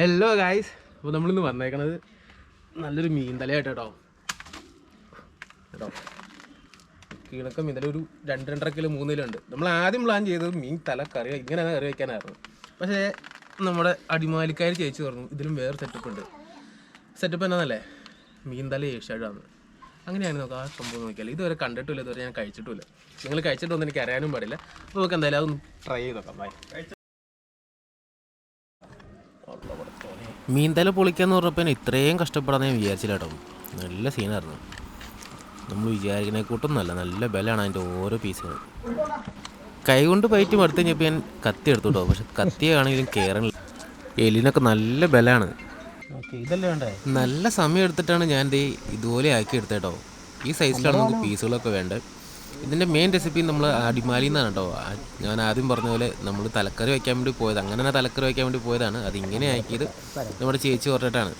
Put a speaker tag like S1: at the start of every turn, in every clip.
S1: Hello guys അപ്പോൾ നമ്മളിന്ന് വന്നേക്കണത് നല്ലൊരു മീൻ തലയായിട്ട് കേട്ടോ? കേട്ടോ കീഴക്ക മീൻ ഒരു രണ്ട് രണ്ടര കിലോ മൂന്ന് കിലോ ഉണ്ട്. നമ്മൾ ആദ്യം പ്ലാൻ ചെയ്തത് മീൻ തല കറി ഇങ്ങനെ കറി വയ്ക്കാനായിരുന്നു പക്ഷേ നമ്മുടെ അടിമാലിക്കാർ ചേച്ചി പറഞ്ഞു ഇതിലും വേറെ സെറ്റപ്പ് ഉണ്ട്. സെറ്റപ്പ് എന്നാന്നല്ലേ? മീൻ തല ഏഷ്യാഴാണ് അങ്ങനെയാണ് നോക്കാം ആ സംഭവം നോക്കിയാൽ ഇതുവരെ കണ്ടിട്ടില്ല ഇതുവരെ ഞാൻ കഴിച്ചിട്ടില്ല. നിങ്ങൾ കഴിച്ചിട്ടൊന്നും എനിക്ക് അറിയാനും പാടില്ല. അപ്പോൾ നമുക്ക് എന്തായാലും അതൊന്ന് ട്രൈ ചെയ്ത് നോക്കാം. ബൈ
S2: മീൻതല പൊളിക്കാന്ന് പറഞ്ഞപ്പോൾ ഇത്രയും കഷ്ടപ്പെടാൻ ഞാൻ വിചാരിച്ചില്ല കേട്ടോ നല്ല സീനായിരുന്നു നമ്മൾ വിചാരിക്കുന്നതിനെക്കൂട്ടും നല്ല നല്ല ബലമാണ് അതിന്റെ ഓരോ പീസുകൾ കൈ കൊണ്ട് പയറ്റി മടുത്ത് കഴിഞ്ഞപ്പോൾ ഞാൻ കത്തി എടുത്തു കേട്ടോ പക്ഷെ കത്തിയാണെങ്കിലും കയറണില്ല എലിനൊക്കെ നല്ല ബലമാണ്. നല്ല സമയം എടുത്തിട്ടാണ് ഞാൻ ഇതുപോലെ ആക്കി എടുത്തേട്ടോ കേട്ടോ ഈ സൈസിലാണ് നമുക്ക് പീസുകളൊക്കെ വേണ്ടത്? ഇതിന്റെ മെയിൻ റെസിപ്പി നമ്മൾ അടിമാലി നിന്നാണ് കേട്ടോ ഞാൻ ആദ്യം പറഞ്ഞ പോലെ നമ്മൾ തലക്കറി വയ്ക്കാൻ വേണ്ടി പോയത് അങ്ങനെ തന്നെ തലക്കറി വയ്ക്കാൻ വേണ്ടി പോയതാണ്. അത് ഇങ്ങനെ ആക്കിയത് നമ്മുടെ ചേച്ചി പറഞ്ഞിട്ടാണ്.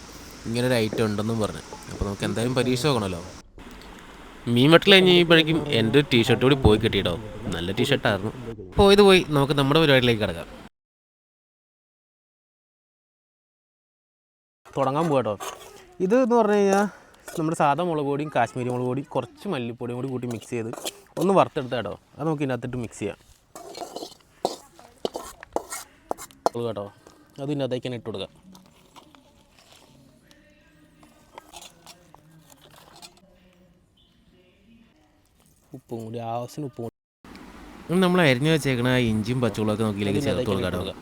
S2: ഇങ്ങനെ ഒരു ഐറ്റം ഉണ്ടെന്നും പറഞ്ഞു. അപ്പോൾ നമുക്ക് എന്തായാലും പരീക്ഷ നോക്കണമല്ലോ മീൻ വെട്ടൽ കഴിഞ്ഞപ്പോഴേക്കും എന്റെ ഒരു ടീഷർട്ട് കൂടി പോയി കിട്ടിയിട്ടോ. നല്ല ടീഷർട്ടായിരുന്നു പോയത് പോയി. നമുക്ക് നമ്മുടെ പരിപാടിയിലേക്ക് കിടക്കാം.
S1: തുടങ്ങാൻ പോകട്ടോ ഇത് എന്ന് പറഞ്ഞു കഴിഞ്ഞാൽ നമ്മുടെ സാധാ മുളക് പൊടിയും കാശ്മീരി മുളക് പൊടിയും കുറച്ച് മല്ലിപ്പൊടിയും കൂടി കൂട്ടി മിക്സ് ചെയ്ത് ഒന്ന് വറുത്തെടുത്ത കേട്ടോ. അത് നമുക്ക് ഇതിനകത്തിട്ട് മിക്സ് ചെയ്യാം. കേട്ടോ. അത് ഇതിനകത്തേക്ക് തന്നെ ഇട്ട് കൊടുക്കാം ഉപ്പും കൂടി ആവശ്യത്തിന് ഉപ്പും
S2: നമ്മൾ അരിഞ്ഞു വെച്ചേക്കണ ഇഞ്ചിയും പച്ചമുളകൊക്കെ നോക്കിയിലേക്ക് ചേർത്ത് കൊടുക്കാം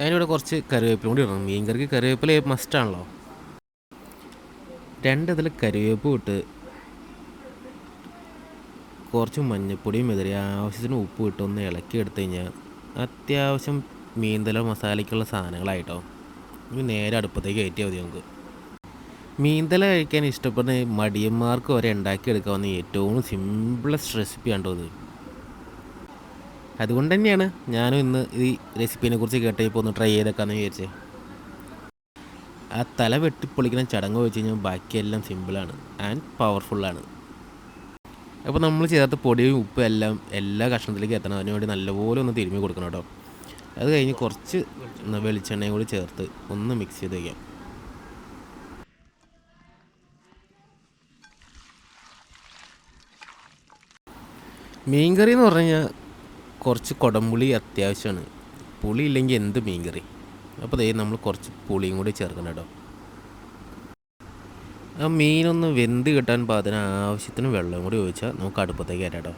S2: അതിനിവിടെ കുറച്ച് കറിവേപ്പില കൂടി ഇടണം. മീൻ കറിക്ക് കറിവേപ്പില മസ്റ്റാണല്ലോ രണ്ടതിൽ കറിവേപ്പ് ഇട്ട് കുറച്ച് മഞ്ഞപ്പൊടിയും എതിരെ ആവശ്യത്തിന് ഉപ്പ് ഇട്ട് ഒന്ന് ഇളക്കി എടുത്തു കഴിഞ്ഞാൽ അത്യാവശ്യം മീൻതല മസാലയ്ക്കുള്ള സാധനങ്ങളായിട്ടോ. ഇനി നേരെ അടുപ്പത്തേക്ക് കയറ്റിയാൽ മതി നമുക്ക്. മീൻതല കഴിക്കാൻ ഇഷ്ടപ്പെടുന്ന മടിയന്മാർക്ക് വരെ ഉണ്ടാക്കിയെടുക്കാവുന്ന ഏറ്റവും സിമ്പിളസ്റ്റ് റെസിപ്പിയാണ് കേട്ടോ ഇത്. അതുകൊണ്ട് തന്നെയാണ് ഞാനും ഇന്ന് ഈ റെസിപ്പിനെ കുറിച്ച് കേട്ടപ്പോൾ ഒന്ന് ട്രൈ ചെയ്തേക്കാന്ന് വിചാരിച്ചത് ആ തല വെട്ടിപ്പൊളിക്കുന്ന ചടങ്ങ് വെച്ച് കഴിഞ്ഞാൽ ബാക്കിയെല്ലാം സിമ്പിളാണ് ആൻഡ് പവർഫുള്ളാണ് അപ്പോൾ നമ്മൾ ചേർത്ത് പൊടിയും ഉപ്പും എല്ലാം എല്ലാ കഷ്ണത്തിലേക്ക് എത്തണം. അതിന് വേണ്ടി നല്ലപോലെ ഒന്ന് തിരുമ്മി കൊടുക്കണം കേട്ടോ അത് കഴിഞ്ഞ് കുറച്ച് വെളിച്ചെണ്ണയും കൂടി ചേർത്ത് ഒന്ന് മിക്സ് ചെയ്ത് വയ്ക്കാം മീൻകറി എന്ന് പറഞ്ഞു കഴിഞ്ഞാൽ കുറച്ച് കുടംപുളി അത്യാവശ്യമാണ്. പുളി ഇല്ലെങ്കിൽ എന്ത് മീൻകറി? അപ്പോൾ ദേ നമ്മൾ കുറച്ച് പുളിയും കൂടി ചേർക്കണം കേട്ടോ. ആ മീനൊന്ന് വെന്ത് കിട്ടാൻ പാകത്തിന് ആവശ്യത്തിന് വെള്ളം കൂടി ഒഴിച്ചാൽ നമുക്ക് അടുപ്പത്തേക്ക് കയറ്റാം കേട്ടോ.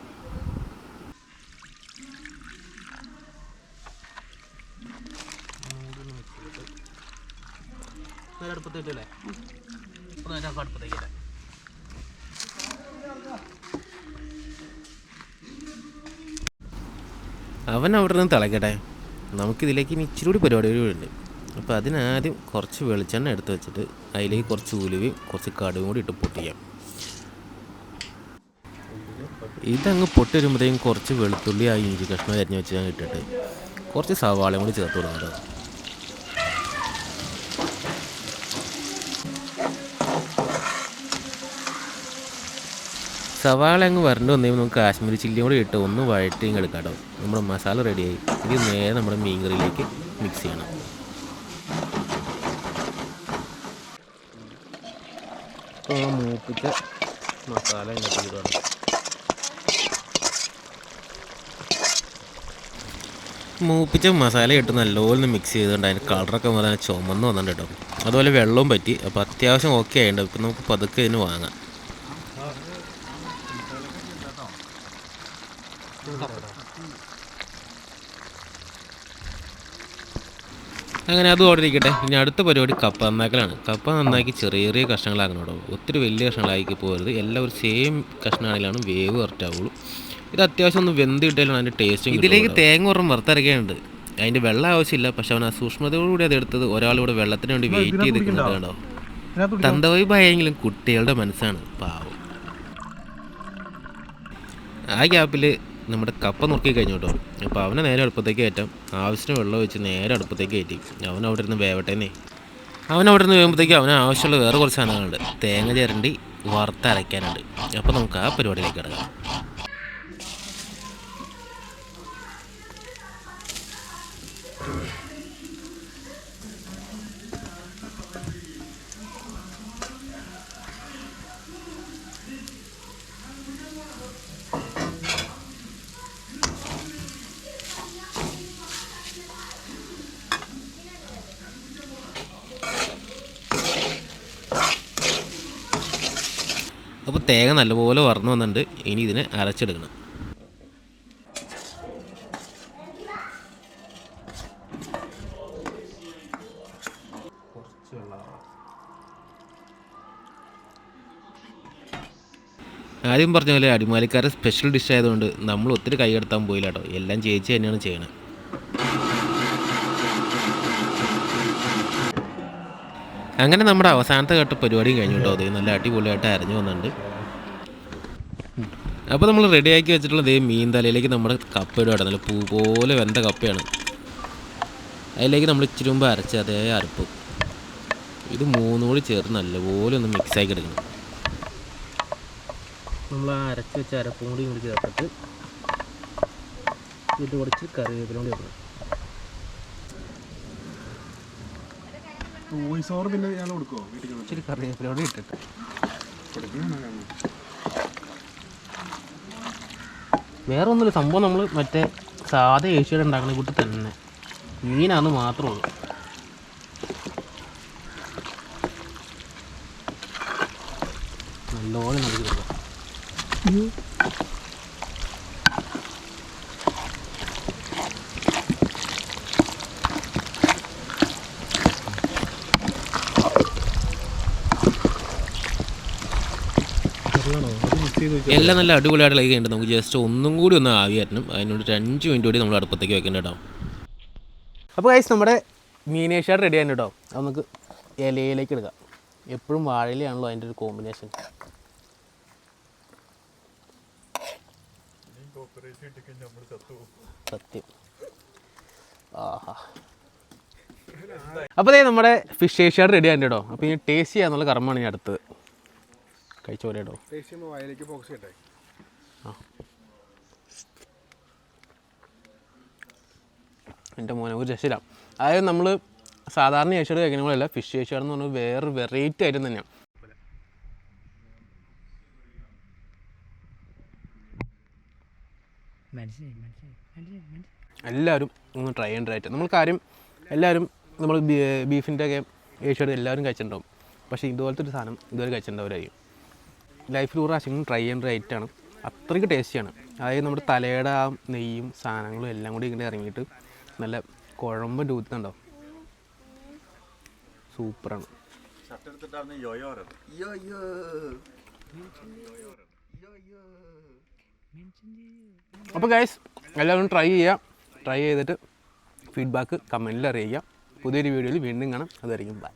S1: അടുപ്പത്തേക്ക് അടുപ്പത്തേക്കല്ലേ അടുപ്പത്തേക്കല്ലേ
S2: അവൻ അവിടെ നിന്ന് തിളക്കട്ടെ. നമുക്കിതിലേക്ക് ഇനി ഇച്ചിരി കൂടി പരിപാടികളുണ്ട്. അപ്പോൾ അതിനാദ്യം കുറച്ച് വെളിച്ചെണ്ണ എടുത്ത് വെച്ചിട്ട് അതിലേക്ക് കുറച്ച് ഉലുവയും കുറച്ച് കടുവും കൂടി ഇട്ട് പൊട്ടിക്കാം. ഇതങ്ങ് പൊട്ടി വരുമ്പോഴത്തേക്കും കുറച്ച് വെളുത്തുള്ളി ആ ഇഞ്ചി കഷ്ണം അരിഞ്ഞ് വെച്ച് ഞാൻ ഇട്ടിട്ട് കുറച്ച് സവാളയും കൂടി ചേർത്ത് കൊടുക്കാം സവാള അങ്ങ് വരണ്ട് വന്നു നമുക്ക് കാശ്മീരി ചില്ലിയും കൂടി ഇട്ട് ഒന്ന് വഴറ്റി ഇങ്ങ് കേട്ടോ. നമ്മുടെ മസാല റെഡിയായി ഇത് നേരെ നമ്മുടെ മീൻ കറിയിലേക്ക് മിക്സ് ചെയ്യണം.
S1: ഇപ്പോൾ മൂപ്പിച്ച മസാല ഇതിനകത്ത്
S2: മൂപ്പിച്ച മസാല ഇട്ട് നല്ലപോലെ മിക്സ് ചെയ്തുകൊണ്ട് അതിന്റെ കളറൊക്കെ വന്നാൽ ചുമന്ന് വന്നിട്ടുണ്ട് കേട്ടോ. അതുപോലെ വെള്ളവും പറ്റി. അപ്പോൾ അത്യാവശ്യം ഓക്കെ ആയിട്ടുണ്ട്. ഇപ്പം നമുക്ക് പതുക്കെ ഇതിന് വാങ്ങാം. അങ്ങനെ അതും അവിടെ ഇരിക്കട്ടെ. ഇനി അടുത്ത പരിപാടി കപ്പ നന്നാക്കലാണ്. കപ്പ നന്നാക്കി ചെറിയ ചെറിയ കഷ്ണങ്ങളാക്കണം കേട്ടോ. ഒത്തിരി വലിയ കഷ്ണങ്ങളാക്കി പോകരുത്. എല്ലാം ഒരു സെയിം കഷ്ണമാണെങ്കിലാണ് വേവ് കറക്റ്റാവുള്ളൂ ഇത് അത്യാവശ്യം ഒന്ന് വെന്ത് കിട്ടിയാലാണ് അതിന്റെ ടേസ്റ്റ് ഇതിലേക്ക് തേങ്ങ ഉറം വറുത്തരയ്ക്കാനുണ്ട്. അതിന്റെ വെള്ളം ആവശ്യമില്ല. പക്ഷെ അവൻ ആ സൂക്ഷ്മതയോടുകൂടി അത് എടുത്തത് ഒരാളിവിടെ വെള്ളത്തിന് വേണ്ടി വെയിറ്റ് ചെയ്ത് നിൽക്കുന്നത് കണ്ടോ? തന്തവൈ ഭയെങ്കിലും കുട്ടികളുടെ മനസ്സാണ്. പാവം. ആ ഗ്യാപ്പിൽ നമ്മുടെ കപ്പ നുറുക്കി കഴിഞ്ഞു കേട്ടോ അപ്പോൾ അവനെ നേരെ അടുപ്പത്തേക്ക് കയറ്റാം. ആവശ്യത്തിന് വെള്ളം വെച്ച് നേരെ അടുപ്പത്തേക്ക് കയറ്റി. അവൻ അവിടെ ഇരുന്ന് വേവട്ടേന്നേ അവൻ അവിടെ നിന്ന് വേകുമ്പോഴത്തേക്കും അവന് ആവശ്യമുള്ള വേറെ കുറച്ച് സാധനങ്ങളുണ്ട്. തേങ്ങ ചിരണ്ടി വറുത്തരയ്ക്കാനുണ്ട്. അപ്പോൾ നമുക്ക് ആ പരിപാടിയിലേക്ക് കിടക്കാം. അപ്പോൾ തേങ്ങ നല്ലപോലെ വറന്നു വന്നിട്ടുണ്ട്. ഇനി ഇതിനെ അരച്ചെടുക്കണം. ആദ്യം പറഞ്ഞ പോലെ അടിമാലിക്കാരെ സ്പെഷ്യൽ ഡിഷ് ആയതുകൊണ്ട് നമ്മൾ ഒത്തിരി കൈകടത്താൻ പോയില്ല കേട്ടോ. എല്ലാം ചേച്ചി തന്നെയാണ് ചെയ്യണത്. അങ്ങനെ നമ്മുടെ അവസാനത്തെ ഘട്ട പരിപാടിയും കഴിഞ്ഞു കേട്ടോ. അത് നല്ല അടിപൊളിയായിട്ട് അരഞ്ഞു വന്നിട്ടുണ്ട്. അപ്പോൾ നമ്മൾ റെഡിയാക്കി വെച്ചിട്ടുള്ള ദേ മീൻ തലയിലേക്ക് നമ്മുടെ കപ്പ ഇടുകയാണ് നല്ല പൂ പോലെ വെന്ത കപ്പയാണ് അതിലേക്ക് നമ്മൾ ഇച്ചിരി മുമ്പ് അരച്ച അതേ അരപ്പ്. ഇത് മൂന്നും കൂടി ചേർത്ത് നല്ലപോലെ ഒന്ന് മിക്സ് ആക്കി എടുക്കണം.
S1: നമ്മൾ ആ അരച്ച് വെച്ച അരപ്പും കൂടി ഇങ്ങോട്ട് ചേർത്തിട്ട് ഇത് കുറച്ച് കറിവേപ്പിലൂടെ വെക്കണം
S3: വോയിസ് ഓവർ പിന്നെ
S1: വേറെ ഒന്നുമില്ല സംഭവം നമ്മൾ മറ്റേ സാധാ ഏഷ്യയുടെ ഉണ്ടാക്കുന്ന കൂട്ടി തന്നെ. മീനാന്ന് മാത്രമേ ഉള്ളൂ. നല്ലോണം നൽകി കൊടുക്കാം.
S2: എല്ലാം നല്ല അടിപൊളിയായിട്ട് ലൈക്ക് ഉണ്ട്. നമുക്ക് ജസ്റ്റ് ഒന്നും കൂടി ഒന്ന് ആവി വരണം അതിനോട് ഒരു അഞ്ച് മിനിറ്റ് കൂടി നമ്മൾ അടുപ്പത്തേക്ക് വെക്കേണ്ട കേട്ടോ
S1: അപ്പോൾ ഗൈസ് നമ്മുടെ മീനേഷ്യാട് റെഡി ആയിട്ട് കേട്ടോ അത് നമുക്ക് ഇലയിലേക്ക് എടുക്കാം. എപ്പോഴും വാഴയിലാണല്ലോ അതിന്റെ ഒരു കോമ്പിനേഷൻ സത്യം. ആഹാ. അപ്പോൾ ദേ നമ്മുടെ ഫിഷ് ഏഷ്യാട് റെഡി ആയിട്ട് കേട്ടോ അപ്പോൾ ഇനി ടേസ്റ്റ് ചെയ്യാന്നുള്ള കർമ്മമാണ് ഞാൻ അടുത്തത്. കഴിച്ചോലെ കേട്ടോ
S3: ടേസ്റ്റ് വായിലേക്ക് ഫോക്കസ് ചെയ്യട്ടെ?
S1: എന്റെ മോനെ ഒരു രക്ഷയില്ല. അതായത് നമ്മൾ സാധാരണ ഏഷ്യ കഴിക്കുന്ന പോലെയല്ല ഫിഷ് ഏഷ്യാട് എന്ന് പറഞ്ഞാൽ വേറെ വെറൈറ്റി ഐറ്റം തന്നെയാണ് എല്ലാവരും ഒന്ന് ട്രൈ ചെയ്യേണ്ട ഐറ്റം നമ്മൾ കാര്യം എല്ലാവരും നമ്മൾ ബീഫിന്റെ ഒക്കെ ഏഷ്യാട് എല്ലാവരും കഴിച്ചിട്ടുണ്ടാവും. പക്ഷേ ഇതുപോലത്തെ ഒരു സാധനം ഇതുവരെ കഴിച്ചിട്ടുണ്ടാവരായിരിക്കും ലൈഫിൽ ഒരു പ്രാവശ്യം ട്രൈ ചെയ്യേണ്ട ഒരു ഐറ്റമാണ് അത്രയ്ക്ക് ടേസ്റ്റിയാണ് അതായത് നമ്മുടെ തലയുടെ ആ നെയ്യും സാധനങ്ങളും എല്ലാം കൂടി ഇങ്ങനെ ഇറങ്ങിയിട്ട് നല്ല കുഴമ്പ് രൂപത്തിനുണ്ടാവും സൂപ്പറാണ് അപ്പോൾ ഗൈസ് എല്ലാവരും ട്രൈ ചെയ്യുക ട്രൈ ചെയ്തിട്ട് ഫീഡ്ബാക്ക് കമന്റിൽ അറിയിക്കുക. പുതിയൊരു വീഡിയോയിൽ വീണ്ടും കാണാം. അതായിരിക്കും ബൈ